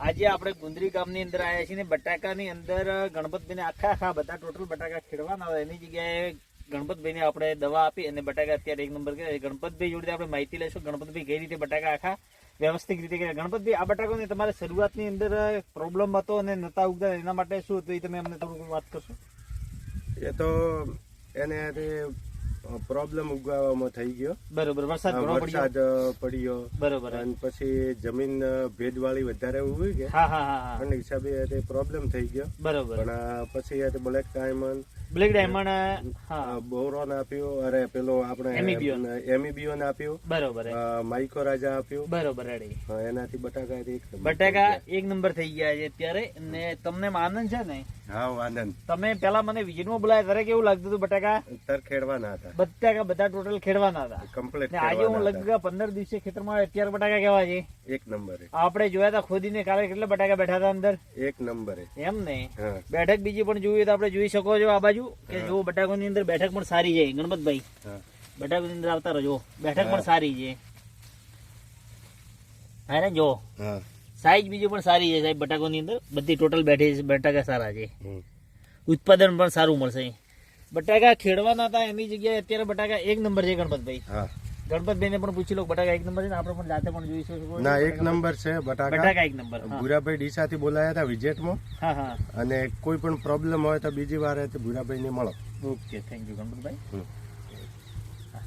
આજે આપણે ગુંદરી ગામની અંદર આવ્યા છીએ ને બટાકાની અંદર ગણપતભાઈને આખા આખા બધા ટોટલ બટાકા ખેડવાના હોય. એની જગ્યાએ ગણપતભાઈને આપણે દવા આપી અને બટાકા અત્યારે એક નંબર કર્યા. ગણપતભાઈ જોડે આપણે માહિતી લઈશું ગણપતભાઈ કઈ રીતે બટાકા આખા વ્યવસ્થિત રીતે કર્યા. ગણપતભાઈ, આ બટાકાની તમારે શરૂઆતની અંદર પ્રોબ્લેમ હતો અને નતા ઉગતા, એના માટે શું હતું એ તમે અમને થોડું વાત કરશો? એ તો એને પ્રોબ્લેમ ઉગાવવામાં થઈ ગયો. બરોબર વરસાદ ઘણો પડ્યો વરસાદ પડ્યો. બરોબર. અને પછી જમીન ભેજવાળી વધારે ઉગી કે હા હા હા હા. હિસાબે તે પ્રોબ્લેમ થઈ ગયો. બરોબર. પણ પછી બ્લેક ડાયમંડ બ્લેક ડાયમંડ હા. બોરોન આપ્યો. અરે પેલો આપણે Amibion. એમીબીઓન આપ્યો. બરોબર. માઇકો રાજા આપ્યો. બરોબર એનાથી બટાકા બટાકા એક નંબર થઈ ગયા છે અત્યારે. ને તમને આનંદ છે ને? હા આનંદ તમે પેલા મને વિઝિટમાં બોલાયા ત્યારે કેવું લાગતું હતું બટાકા? તર ખેડવાના હતા. બટાકા બધા ટોટલ ખેડવાના હતા. કમ્પ્લીટ આજે હું લગભગ પંદર દિવસે ખેતરમાં અત્યારે બટાકા કેવા છે? એક નંબર. આપણે જોયા હતા ખોદીને કાલે કેટલા બટાકા બેઠા હતા અંદર? એક નંબર. એમ ને? બેઠક બીજી પણ જોઈએ તો આપણે જોઈ શકો છો આ બાજુ કે જો બટાકાની અંદર બેઠક પણ સારી છે. ગણપતભાઈ બટાકાની અંદર આવતા રહો બેઠક પણ સારી છે. હા ને જો. હા. સાઈઝ બીજું પણ સારી છે સાહેબ બટાકોની અંદર. બધી ટોટલ બેઠી છે. બટાકા સારા છે. ઉત્પાદન પણ સારું મળશે બટાકા ખેડવાના હતા એની જગ્યાએ અત્યારે બટાકા એક નંબર છે ગણપતભાઈ. ગણપતભાઈ ગણપતભાઈને પણ પૂછી લો બટાકા એક નંબર છે આપણે પણ જાતે પણ જોઈ શકો ના એક નંબર છે બટાકા. બટાકા એક નંબર. ભૂરાભાઈ ડીસાથી બોલાયા હતા વિજેટમાં. હા હા. અને કોઈ પણ પ્રોબ્લેમ હોય તો બીજી વાર ભૂરાભાઈ ને મળો. Okay thank you Ganpatbhai.